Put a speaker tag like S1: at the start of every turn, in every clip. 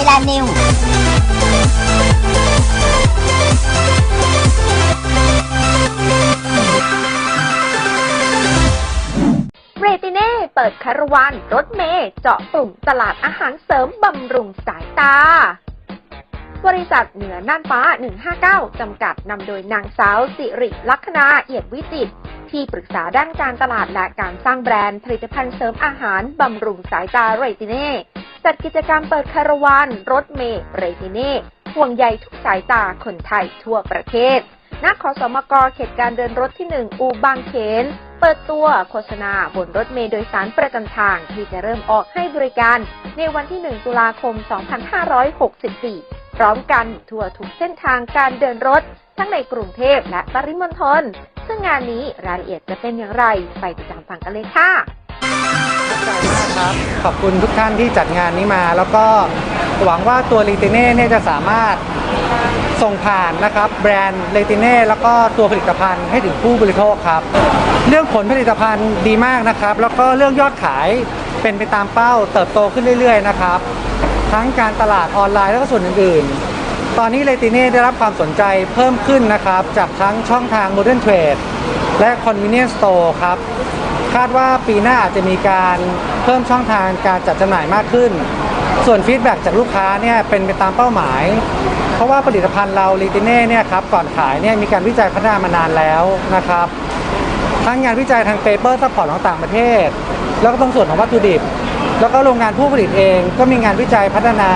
S1: ยแลนด์นิวเรติเน่เปิดคารวานรถเมย์เจาะปุ่มตลาดอาหารเสริมบำรุงสายตา บริษัทเหนือน่านฟ้า 159 จำกัดนำโดยนางสาวสิริลักษณาเอียดวิจิตที่ปรึกษาด้านการตลาดและการสร้างแบรนด์ผลิตภัณฑ์เสริมอาหารบำรุงสายตาเรติเน่ จัดกิจกรรมเปิดคาราวานรถเมย์เรติเน่ห่วงใยทุกสายตาคนไทยทั่วประเทศณขอสมกเขตการเดินรถที่ 1 อูบางเขน เปิดตัวโฆษณาบนรถเมล์โดยสารประจำทาง ที่จะเริ่มออกให้บริการ ในวันที่ 1 ตุลาคม 2564 พร้อมกันทั่วทุกเส้นทางการเดินรถ ทั้งในกรุงเทพและปริมณฑลซึ่งงานนี้รายละเอียดจะเป็นอย่างไร ไปติดตามฟังกันเลยค่ะ
S2: ใจมากครับ ขอบคุณทุกท่านที่จัดงานนี้มา แล้วก็หวังว่าตัวเลติเน่เนี่ยจะสามารถส่งผ่านนะครับแบรนด์เลติเน่แล้วก็ตัวผลิตภัณฑ์ให้ถึงผู้บริโภคครับ เรื่องผลผลิตภัณฑ์ดีมากนะครับ แล้วก็เรื่องยอดขายเป็นไปตามเป้าเติบโตขึ้นเรื่อย ๆ นะครับ ทั้งการตลาดออนไลน์แล้วก็ส่วนอื่นๆ ตอนนี้เลติเน่ได้รับความสนใจเพิ่มขึ้นนะครับ จากทั้งช่องทาง Modern Trade และ Convenience Store ครับ คาดว่าปีหน้าอาจจะมีการเพิ่มช่องทางการจัดจำหน่ายมากขึ้น ส่วนฟีดแบ็จากลูกค้าเนี่ยเป็นไปตามเป้าหมาย เพราะว่าผลิตภัณฑ์เราลีติเน่เนี่ยครับก่อนขายเนี่ยมีการวิจัยพัฒนามานานแล้วนะครับ ทั้งงานวิจัยทางเปเปอร์ซัพพอร์ตของต่างประเทศ แล้วก็ตรงส่วนของวัตถุดิบ แล้วก็โรงงานผู้ผลิตเองก็มีงานวิจัยพัฒนา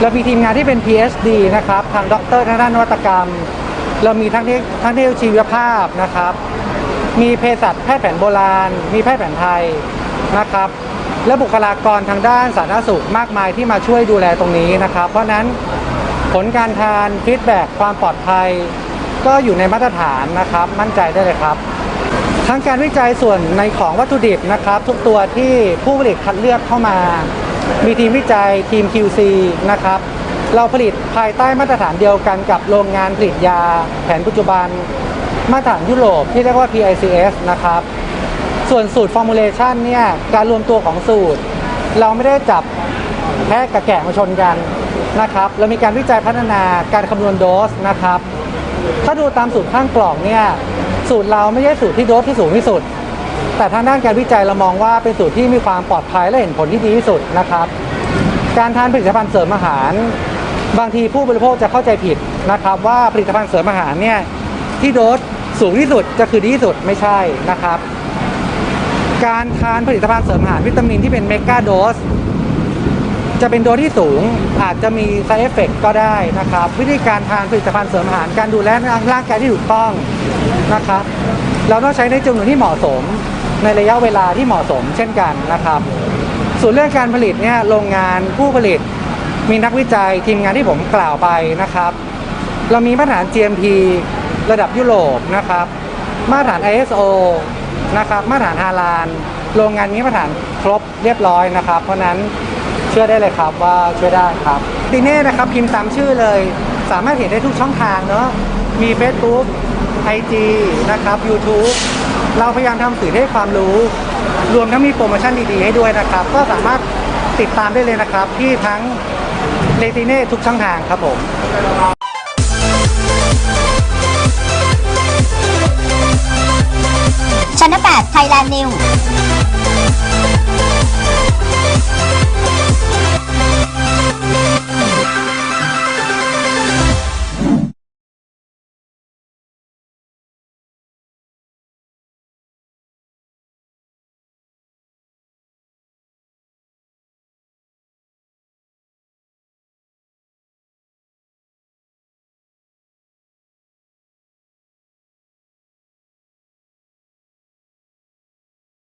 S2: เรามีทีมงานที่เป็น PhD นะครับทางด็อกเตอร์ทางด้านนวัตกรรม เรามีทั้งเทคทั้งเทคโนโลยีชีวภาพนะครับ มีเภสัชแพทย์แผนโบราณ มีแพทย์แผนไทยนะครับ และบุคลากรทางด้านสาธารณสุขมากมายที่มาช่วยดูแลตรงนี้นะครับ เพราะนั้นผลการทานฟีดแบ็ความปลอดภัย ก็อยู่ในมาตรฐานนะครับ มั่นใจได้เลยครับ ทั้งการวิจัยส่วนในของวัตถุดิบนะครับ ทุกตัวที่ผู้ผลิตคัดเลือกเข้ามา มีทีมวิจัยทีม QC นะครับเราผลิตภายใต้มาตรฐานเดียวกันกับโรงงานผลิตยาแผนปัจจุบัน มาตรฐานยุโรปที่เรียกว่า PICS นะครับ ส่วนสูตรฟอร์มูลเลชันเนี่ยการรวมตัวของสูตร เราไม่ได้จับแพะกับแกะมาชนกันนะครับเรามีการวิจัยพัฒนาการคำนวณโดสนะครับ ถ้าดูตามสูตรข้างกล่องเนี่ยสูตรเราไม่ใช่สูตรที่โดสที่สูงที่สุด แต่ทางด้านการวิจัยเรามองว่าเป็นสูตรที่มีความปลอดภัยและเห็นผลที่ดีที่สุดนะครับ การทานผลิตภัณฑ์เสริมอาหาร บางทีผู้บริโภคจะเข้าใจผิดนะครับ ว่าผลิตภัณฑ์เสริมอาหารเนี่ยที่โดส สูงที่สุดจะคือดีที่สุดไม่ใช่นะครับ การทานผลิตภัณฑ์เสริมอาหารวิตามินที่เป็นเมกาโดสจะเป็นโดสที่สูงอาจจะมี side effect ก็ได้นะครับ วิธีการทานผลิตภัณฑ์เสริมอาหารการดูแลร่างกายที่ถูกต้องนะครับ เราต้องใช้ในจำนวนที่เหมาะสมในระยะเวลาที่เหมาะสมเช่นกันนะครับ ส่วนเรื่องการผลิตเนี่ยโรงงานผู้ผลิต มีนักวิจัยทีมงานที่ผมกล่าวไปนะครับ เรามีมาตรฐาน GMP ระดับยุโรปนะครับ มาตรฐาน ISO นะครับ มาตรฐานฮาลาลโรงงานมีมาตรฐานครบเรียบร้อยนะครับ เพราะฉะนั้นเชื่อได้เลยครับว่าช่วยได้ครับดีเน่นะครับพิมพ์ตามชื่อเลย สามารถเห็นได้ทุกช่องทางเนาะมี Facebook IG นะครับ YouTube เราพยายามทำสื่อให้ความรู้ รวมทั้งมีโปรโมชั่นดี ๆ ให้ด้วยนะครับ ก็สามารถติดตามได้เลยนะครับ ที่ทั้งเลติเน่ทุกช่องทางครับผม
S3: ชั้น